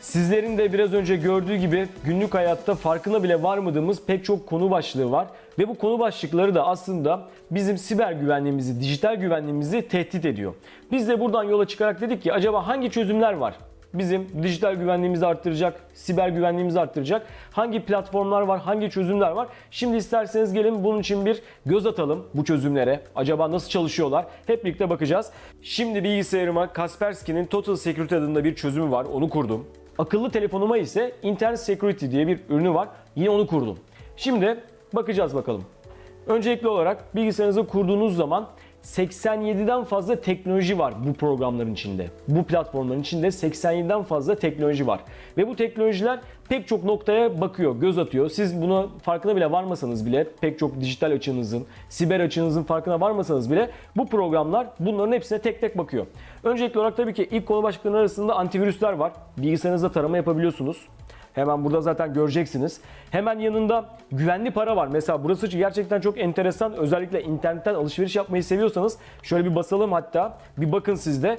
Sizlerin de biraz önce gördüğü gibi günlük hayatta farkına bile varmadığımız pek çok konu başlığı var. Ve bu konu başlıkları da aslında bizim siber güvenliğimizi, dijital güvenliğimizi tehdit ediyor. Biz de buradan yola çıkarak dedik ki acaba hangi çözümler var? Bizim dijital güvenliğimizi arttıracak, siber güvenliğimizi arttıracak hangi platformlar var, hangi çözümler var? Şimdi isterseniz gelin bunun için bir göz atalım bu çözümlere. Acaba nasıl çalışıyorlar? Hep birlikte bakacağız. Şimdi bilgisayarıma Kaspersky'nin Total Security adında bir çözümü var. Onu kurdum. Akıllı telefonuma ise Internet Security diye bir ürünü var. Yine onu kurdum. Şimdi bakacağız bakalım. Öncelikli olarak bilgisayarınızı kurduğunuz zaman 87'den fazla teknoloji var bu programların içinde. Bu platformların içinde 87'den fazla teknoloji var. Ve bu teknolojiler pek çok noktaya bakıyor, göz atıyor. Siz buna farkına bile varmasanız bile, pek çok dijital açınızın, siber açınızın farkına varmasanız bile bu programlar bunların hepsine tek tek bakıyor. Öncelikli olarak tabii ki ilk konu başlıklarının arasında antivirüsler var. Bilgisayarınızda tarama yapabiliyorsunuz. Hemen burada zaten göreceksiniz. Hemen yanında güvenli para var. Mesela burası gerçekten çok enteresan. Özellikle internetten alışveriş yapmayı seviyorsanız şöyle bir basalım hatta. Bir bakın sizde.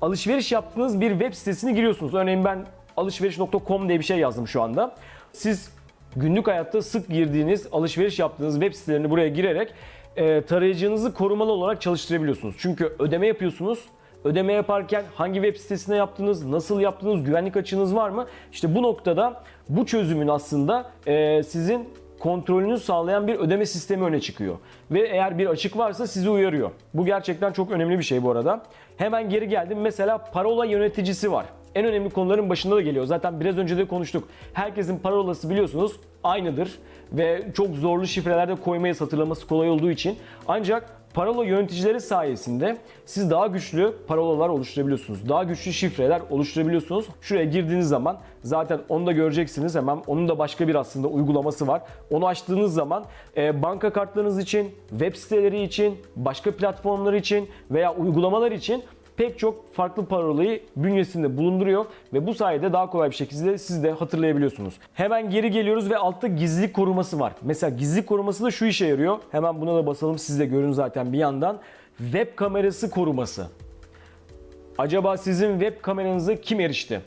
Alışveriş yaptığınız bir web sitesine giriyorsunuz. Örneğin ben alışveriş.com diye bir şey yazdım şu anda. Siz günlük hayatta sık girdiğiniz, alışveriş yaptığınız web sitelerini buraya girerek e, tarayıcınızı korumalı olarak çalıştırabiliyorsunuz. Çünkü ödeme yapıyorsunuz. Ödeme yaparken hangi web sitesine yaptınız, nasıl yaptınız, güvenlik açığınız var mı? İşte bu noktada bu çözümün aslında e, sizin kontrolünü sağlayan bir ödeme sistemi öne çıkıyor. Ve eğer bir açık varsa sizi uyarıyor. Bu gerçekten çok önemli bir şey bu arada. Hemen geri geldim. Mesela parola yöneticisi var. En önemli konuların başında da geliyor. Zaten biraz önce de konuştuk. Herkesin parolası biliyorsunuz aynıdır ve çok zorlu şifrelerde koymayı hatırlaması kolay olduğu için. Ancak parola yöneticileri sayesinde siz daha güçlü parolalar oluşturabiliyorsunuz. Daha güçlü şifreler oluşturabiliyorsunuz. Şuraya girdiğiniz zaman zaten onu da göreceksiniz hemen. Onun da başka bir aslında uygulaması var. Onu açtığınız zaman e, banka kartlarınız için, web siteleri için, başka platformlar için veya uygulamalar için pek çok farklı parolayı bünyesinde bulunduruyor ve bu sayede daha kolay bir şekilde siz de hatırlayabiliyorsunuz. Hemen geri geliyoruz ve altta gizlilik koruması var. Mesela gizlilik koruması da şu işe yarıyor. Hemen buna da basalım siz de görün zaten bir yandan. Web kamerası koruması. Acaba sizin web kameranızı kim erişti?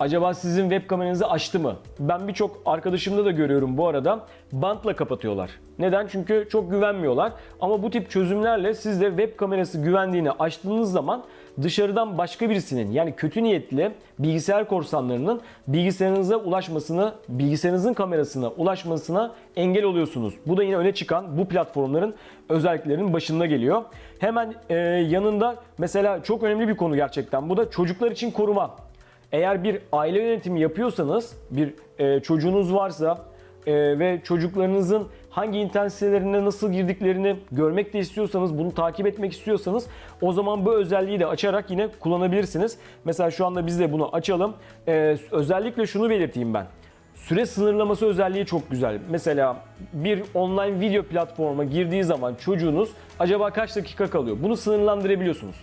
Acaba sizin web kameranızı açtı mı? Ben birçok arkadaşımda da görüyorum bu arada bantla kapatıyorlar. Neden? Çünkü çok güvenmiyorlar. Ama bu tip çözümlerle siz de web kamerası güvenliğini açtığınız zaman dışarıdan başka birisinin yani kötü niyetli bilgisayar korsanlarının bilgisayarınıza ulaşmasını, bilgisayarınızın kamerasına ulaşmasına engel oluyorsunuz. Bu da yine öne çıkan bu platformların özelliklerinin başında geliyor. Hemen e, yanında mesela çok önemli bir konu gerçekten. Bu da çocuklar için koruma. Eğer bir aile yönetimi yapıyorsanız, bir e, çocuğunuz varsa e, ve çocuklarınızın hangi internet sitelerine nasıl girdiklerini görmek de istiyorsanız, bunu takip etmek istiyorsanız o zaman bu özelliği de açarak yine kullanabilirsiniz. Mesela şu anda biz de bunu açalım. E, özellikle şunu belirteyim ben. Süre sınırlaması özelliği çok güzel. Mesela bir online video platforma girdiği zaman çocuğunuz acaba kaç dakika kalıyor? Bunu sınırlandırabiliyorsunuz.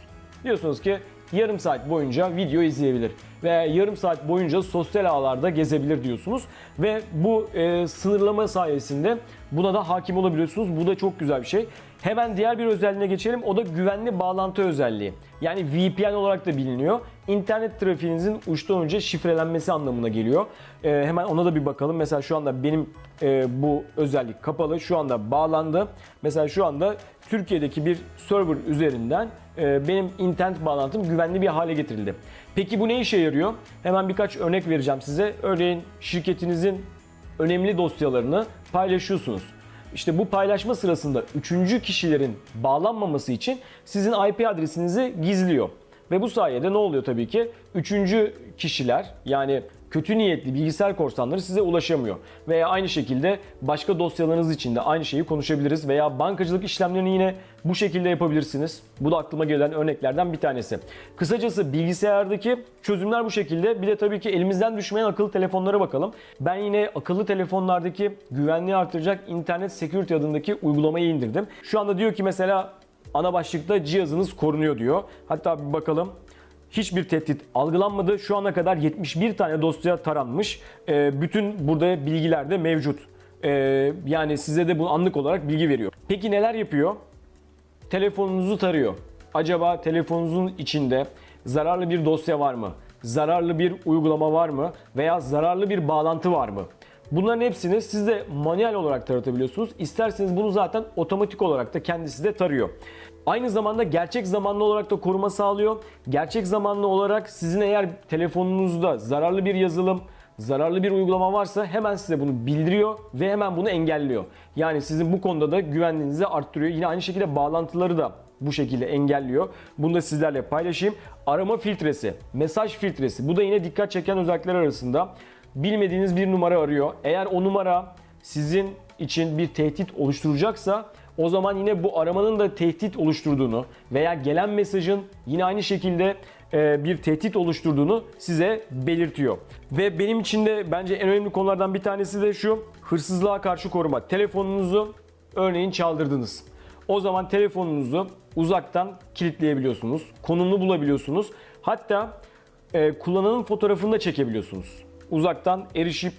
Diyorsunuz ki yarım saat boyunca video izleyebilir veya yarım saat boyunca sosyal ağlarda gezebilir diyorsunuz ve bu e, sınırlama sayesinde buna da hakim olabiliyorsunuz. Bu da çok güzel bir şey. Hemen diğer bir özelliğine geçelim. O da güvenli bağlantı özelliği. Yani VPN olarak da biliniyor. İnternet trafiğinizin uçtan uca şifrelenmesi anlamına geliyor. E, hemen ona da bir bakalım. Mesela şu anda benim e, bu özellik kapalı. Şu anda bağlandı. Mesela şu anda Türkiye'deki bir server üzerinden e, benim internet bağlantım güvenli bir hale getirildi. Peki bu ne işe yarıyor? Hemen birkaç örnek vereceğim size. Örneğin şirketinizin önemli dosyalarını paylaşıyorsunuz. İşte bu paylaşma sırasında üçüncü kişilerin bağlanmaması için sizin IP adresinizi gizliyor. Ve bu sayede ne oluyor tabii ki? Üçüncü kişiler yani kötü niyetli bilgisayar korsanları size ulaşamıyor. Veya aynı şekilde başka dosyalarınız için de aynı şeyi konuşabiliriz. Veya bankacılık işlemlerini yine bu şekilde yapabilirsiniz. Bu da aklıma gelen örneklerden bir tanesi. Kısacası bilgisayardaki çözümler bu şekilde. Bir de tabii ki elimizden düşmeyen akıllı telefonlara bakalım. Ben yine akıllı telefonlardaki güvenliği artıracak internet security adındaki uygulamayı indirdim. Şu anda diyor ki mesela ana başlıkta cihazınız korunuyor diyor. Hatta bir bakalım hiçbir tehdit algılanmadı. Şu ana kadar 71 tane dosya taranmış. Ee, bütün burada bilgiler de mevcut. Ee, yani size de bu anlık olarak bilgi veriyor. Peki neler yapıyor? Telefonunuzu tarıyor. Acaba telefonunuzun içinde zararlı bir dosya var mı? zararlı bir uygulama var mı veya zararlı bir bağlantı var mı? Bunların hepsini siz de manuel olarak taratabiliyorsunuz. İsterseniz bunu zaten otomatik olarak da kendisi de tarıyor. Aynı zamanda gerçek zamanlı olarak da koruma sağlıyor. Gerçek zamanlı olarak sizin eğer telefonunuzda zararlı bir yazılım, zararlı bir uygulama varsa hemen size bunu bildiriyor ve hemen bunu engelliyor. Yani sizin bu konuda da güvenliğinizi arttırıyor. Yine aynı şekilde bağlantıları da bu şekilde engelliyor. Bunu da sizlerle paylaşayım. Arama filtresi, mesaj filtresi. Bu da yine dikkat çeken özellikler arasında. Bilmediğiniz bir numara arıyor. Eğer o numara sizin için bir tehdit oluşturacaksa o zaman yine bu aramanın da tehdit oluşturduğunu veya gelen mesajın yine aynı şekilde e, bir tehdit oluşturduğunu size belirtiyor. Ve benim için de bence en önemli konulardan bir tanesi de şu hırsızlığa karşı koruma. Telefonunuzu örneğin çaldırdınız. O zaman telefonunuzu uzaktan kilitleyebiliyorsunuz. Konumunu bulabiliyorsunuz. Hatta e, kullananın fotoğrafını da çekebiliyorsunuz. Uzaktan erişip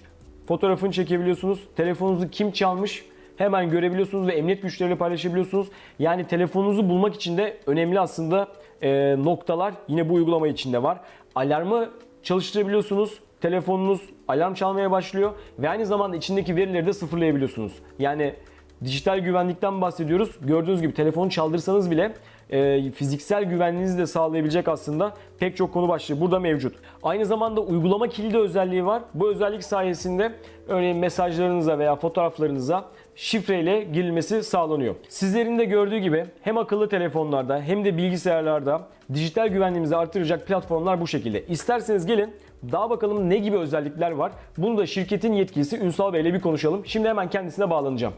fotoğrafını çekebiliyorsunuz. Telefonunuzu kim çalmış hemen görebiliyorsunuz ve emniyet güçleriyle paylaşabiliyorsunuz. Yani telefonunuzu bulmak için de önemli aslında e, noktalar yine bu uygulama içinde var. Alarmı çalıştırabiliyorsunuz. Telefonunuz alarm çalmaya başlıyor ve aynı zamanda içindeki verileri de sıfırlayabiliyorsunuz. Yani dijital güvenlikten bahsediyoruz. Gördüğünüz gibi telefonu çaldırsanız bile e, fiziksel güvenliğinizi de sağlayabilecek aslında pek çok konu başlığı burada mevcut. Aynı zamanda uygulama kilidi özelliği var. Bu özellik sayesinde örneğin mesajlarınıza veya fotoğraflarınıza şifreyle girilmesi sağlanıyor. Sizlerin de gördüğü gibi hem akıllı telefonlarda hem de bilgisayarlarda dijital güvenliğimizi artıracak platformlar bu şekilde. İsterseniz gelin daha bakalım ne gibi özellikler var. Bunu da şirketin yetkilisi Ünsal Bey ile bir konuşalım. Şimdi hemen kendisine bağlanacağım.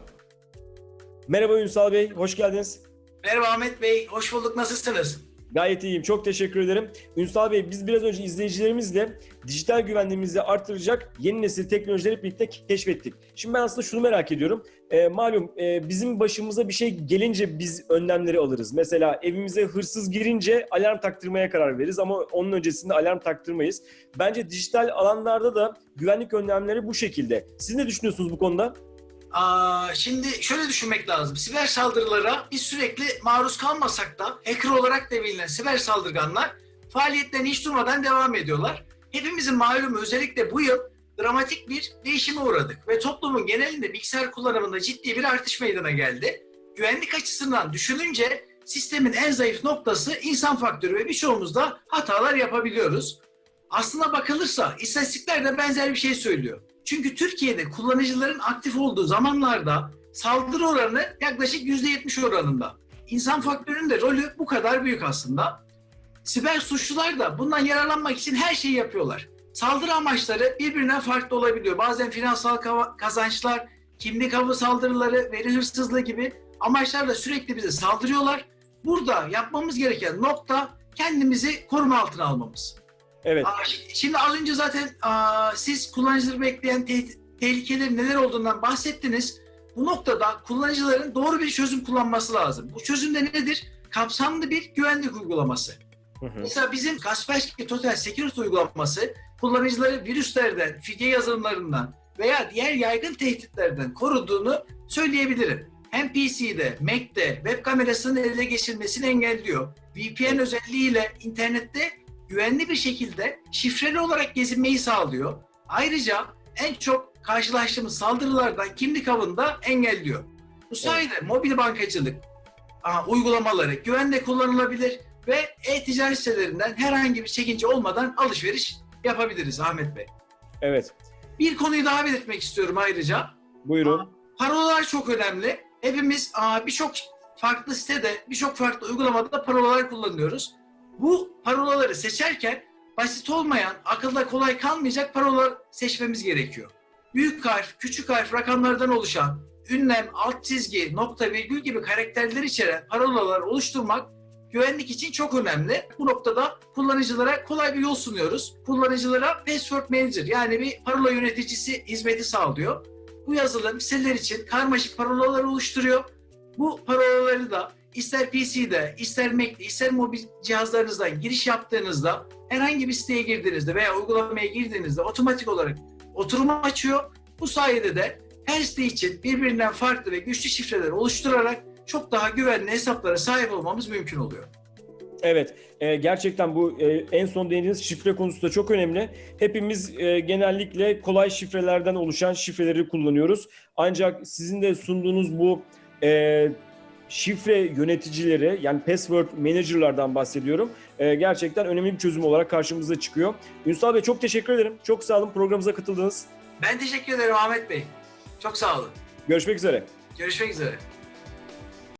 Merhaba Ünsal Bey, hoş geldiniz. Merhaba Ahmet Bey, hoş bulduk. Nasılsınız? Gayet iyiyim. Çok teşekkür ederim. Ünsal Bey biz biraz önce izleyicilerimizle dijital güvenliğimizi artıracak yeni nesil teknolojileri birlikte keşfettik. Şimdi ben aslında şunu merak ediyorum. E, malum e, bizim başımıza bir şey gelince biz önlemleri alırız. Mesela evimize hırsız girince alarm taktırmaya karar veririz ama onun öncesinde alarm taktırmayız. Bence dijital alanlarda da güvenlik önlemleri bu şekilde. Siz ne düşünüyorsunuz bu konuda? Aa, şimdi şöyle düşünmek lazım. Siber saldırılara biz sürekli maruz kalmasak da hacker olarak da bilinen siber saldırganlar faaliyetlerine hiç durmadan devam ediyorlar. Hepimizin malumu özellikle bu yıl dramatik bir değişime uğradık ve toplumun genelinde bilgisayar kullanımında ciddi bir artış meydana geldi. Güvenlik açısından düşününce sistemin en zayıf noktası insan faktörü ve birçoğumuz da hatalar yapabiliyoruz. Aslına bakılırsa istatistikler de benzer bir şey söylüyor. Çünkü Türkiye'de kullanıcıların aktif olduğu zamanlarda saldırı oranı yaklaşık %70 oranında. İnsan faktörünün de rolü bu kadar büyük aslında. Siber suçlular da bundan yararlanmak için her şeyi yapıyorlar. Saldırı amaçları birbirinden farklı olabiliyor. Bazen finansal kazançlar, kimlik avı saldırıları, veri hırsızlığı gibi amaçlarla sürekli bize saldırıyorlar. Burada yapmamız gereken nokta kendimizi koruma altına almamız. Evet. Şimdi az önce zaten siz kullanıcıları bekleyen te- tehlikelerin neler olduğundan bahsettiniz. Bu noktada kullanıcıların doğru bir çözüm kullanması lazım. Bu çözüm de nedir? Kapsamlı bir güvenlik uygulaması. Hı hı. Mesela bizim Kaspersky Total Security uygulaması kullanıcıları virüslerden, fidye yazılımlarından veya diğer yaygın tehditlerden koruduğunu söyleyebilirim. Hem PC'de, Mac'te web kamerasının ele geçirilmesini engelliyor. VPN özelliğiyle internette güvenli bir şekilde şifreli olarak gezinmeyi sağlıyor. Ayrıca en çok karşılaştığımız saldırılardan kimlik avını da engelliyor. Bu sayede mobil bankacılık aa, uygulamaları güvenle kullanılabilir ve e-ticaret sitelerinden herhangi bir çekince olmadan alışveriş yapabiliriz Ahmet Bey. Evet. Bir konuyu daha belirtmek istiyorum ayrıca. Buyurun. Parolalar çok önemli. Hepimiz birçok farklı sitede, birçok farklı uygulamada parolalar kullanıyoruz. Bu parolaları seçerken basit olmayan, akılda kolay kalmayacak parolalar seçmemiz gerekiyor. Büyük harf, küçük harf rakamlardan oluşan, ünlem, alt çizgi, nokta, virgül gibi karakterler içeren parolalar oluşturmak güvenlik için çok önemli. Bu noktada kullanıcılara kolay bir yol sunuyoruz. Kullanıcılara Password Manager yani bir parola yöneticisi hizmeti sağlıyor. Bu yazılım siteler için karmaşık parolalar oluşturuyor. Bu parolaları da ister PC'de, ister Mac'de, ister mobil cihazlarınızdan giriş yaptığınızda herhangi bir siteye girdiğinizde veya uygulamaya girdiğinizde otomatik olarak oturumu açıyor. Bu sayede de her site için birbirinden farklı ve güçlü şifreler oluşturarak çok daha güvenli hesaplara sahip olmamız mümkün oluyor. Evet, e, gerçekten bu e, en son değindiğiniz şifre konusu da çok önemli. Hepimiz e, genellikle kolay şifrelerden oluşan şifreleri kullanıyoruz. Ancak sizin de sunduğunuz bu e, şifre yöneticileri yani password manager'lardan bahsediyorum. E, gerçekten önemli bir çözüm olarak karşımıza çıkıyor. Ünsal Bey çok teşekkür ederim. Çok sağ olun programımıza katıldınız. Ben teşekkür ederim Ahmet Bey. Çok sağ olun. Görüşmek üzere. Görüşmek üzere.